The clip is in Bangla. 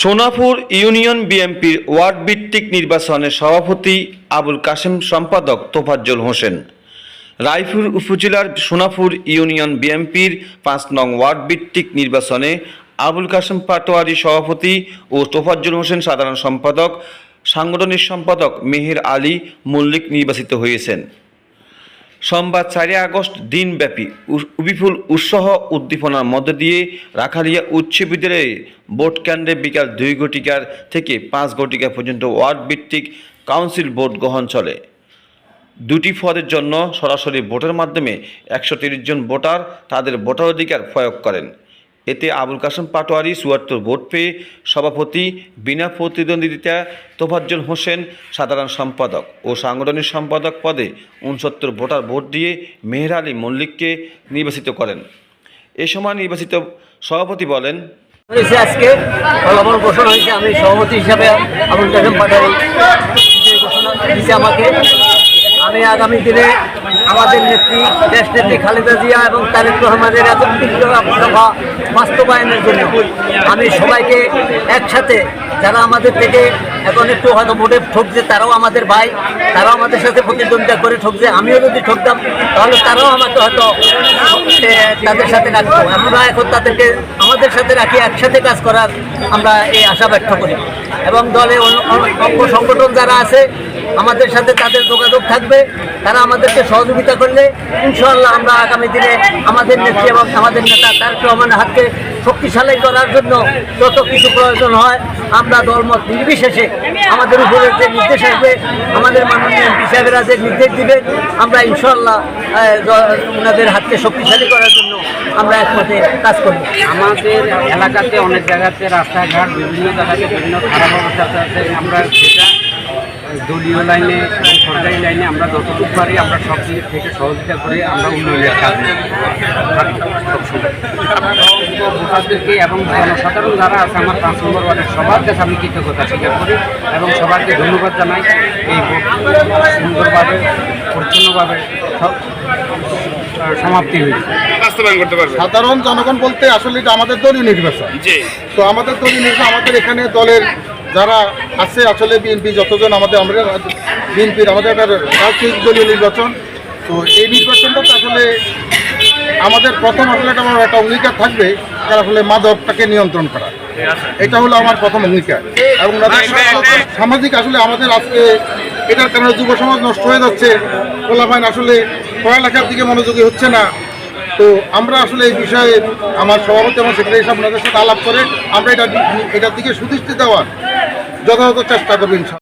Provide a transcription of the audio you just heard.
সোনাপুর ইউনিয়ন বিএনপির ওয়ার্ড ভিত্তিক নির্বাচনের সভাপতি আবুল কাশেম, সম্পাদক তোফাজ্জল হোসেন। রায়পুর উপজেলার সোনাপুর ইউনিয়ন বিএনপির পাঁচ নং ওয়ার্ড ভিত্তিক নির্বাচনে আবুল কাশেম পাটোয়ারি সভাপতি ও তোফাজ্জল হোসেন সাধারণ সম্পাদক, সাংগঠনিক সম্পাদক মেহের আলী মল্লিক নির্বাচিত হয়েছেন। সোমবার চারই আগস্ট দিনব্যাপী বিপুল উৎসাহ উদ্দীপনার মধ্য দিয়ে রাখালিয়া উচ্চ বিদ্যালয়ে ভোট কেন্দ্রে বিকাল দুই ঘটিকার থেকে পাঁচ ঘটিকা পর্যন্ত ওয়ার্ড ভিত্তিক কাউন্সিল ভোট গ্রহণ চলে। দুটি পদের জন্য সরাসরি ভোটের মাধ্যমে একশো জন ভোটার তাদের ভোটার অধিকার প্রয়োগ করেন। এতে আবুল কাসেম পাটোয়ারি চুয়াত্তর ভোট পেয়ে সভাপতি বিনা প্রতিদ্বন্দ্বিতা তোফাজ্জল হোসেন সাধারণ সম্পাদক ও সাংগঠনিক সম্পাদক পদে উনসত্তর ভোটার ভোট দিয়ে মেহের আলী মল্লিককে নির্বাচিত করেন। এ সময় নির্বাচিত সভাপতি বলেন আজকে। ঘোষণা হয়েছে, আমি সভাপতি হিসাবে আবুল আমাকে, আমি আগামী দিনে আমাদের নেত্রী, দেশ নেত্রী খালেদা জিয়া এবং তারেক রহমানের এত দফা বাস্তবায়নের জন্য আমি সবাইকে একসাথে, যারা আমাদের থেকে এখন একটু হয়তো ভোটে ঠকছে, তারাও আমাদের ভাই, তারাও আমাদের সাথে প্রতিদ্বন্দ্বিতা করে ঠকছে, আমিও যদি ঠকতাম, তাহলে তারাও আমাকে হয়তো তাদের সাথে রাখব আমরা এখন তাদেরকে, আমাদের সাথে রাখি, একসাথে কাজ করার আমরা এই আশা ব্যক্ত করি। এবং দলে অঙ্গ সংগঠন যারা আছে, আমাদের সাথে তাদের যোগাযোগ থাকবে। তারা আমাদেরকে সহযোগিতা করলে ইনশাআল্লাহ আমরা আগামী দিনে আমাদের নেত্রী এবং আমাদের নেতা তারেক রহমানের হাতকে শক্তিশালী করার জন্য যত কিছু প্রয়োজন হয়, আমরা দলমত নির্বিশেষে আমাদের উপরে যে নির্দেশ আসবে, আমাদের মাননীয় এমপি সাহেবেরা যে নির্দেশ দিবে, আমরা দ- ওনাদের হাতকে শক্তিশালী করার জন্য আমরা একমতে কাজ করব। আমাদের এলাকাতে অনেক জায়গাতে রাস্তাঘাট, বিভিন্ন জায়গাতে বিভিন্ন খারাপ অবস্থা আছে, আমরা দলীয় লাইনে এবং সরকারি লাইনে আমরা যতটুকু পারি আমরা সব দিক থেকে সহযোগিতা করে আমরা উন্নয়নের কাজ ভোটারদেরকে এবং জনসাধারণ যারা আছে আমার পাঁচ নম্বর ওয়ার্ডের সবার কাছে আমি কৃতজ্ঞতা স্বীকার করি এবং সবাইকে ধন্যবাদ জানাই এই সুন্দরভাবে পরিচ্ছন্নভাবে সব সমাপ্তি হয়েছে। সাধারণ জনগণ বলতে আসলে আমাদের দলীয় নির্বাচন। তো আমাদের দলীয় নির্বাচন আমাদের এখানে দলের যারা আছে আসলে বিএনপি যতজন আমাদের আমরা বিএনপির আমাদের একটা রাজনৈতিক দলীয় নির্বাচন। তো এই নির্বাচনটা তো আসলে আমাদের প্রথম আসলে একটা আমার একটা অঙ্গীকার থাকবে যারা আসলে মাদকটাকে নিয়ন্ত্রণ করা। এটা হলো আমার প্রথম অঙ্গীকার। এবং সামাজিক আসলে আমাদের আজকে এটার কারণে যুব সমাজ নষ্ট হয়ে যাচ্ছে পোলাপাইন আসলে পড়ালেখার দিকে মনোযোগী হচ্ছে না। তো আমরা আসলে এই বিষয়ে আমার সভাপতি এবং সেক্রেটারি সাহেব ওনাদের সাথে আলাপ করে আমরা এটা এটার দিকে সুদৃষ্টি দেওয়ার যথাযথ চেষ্টা করব ইনশাল্লাহ।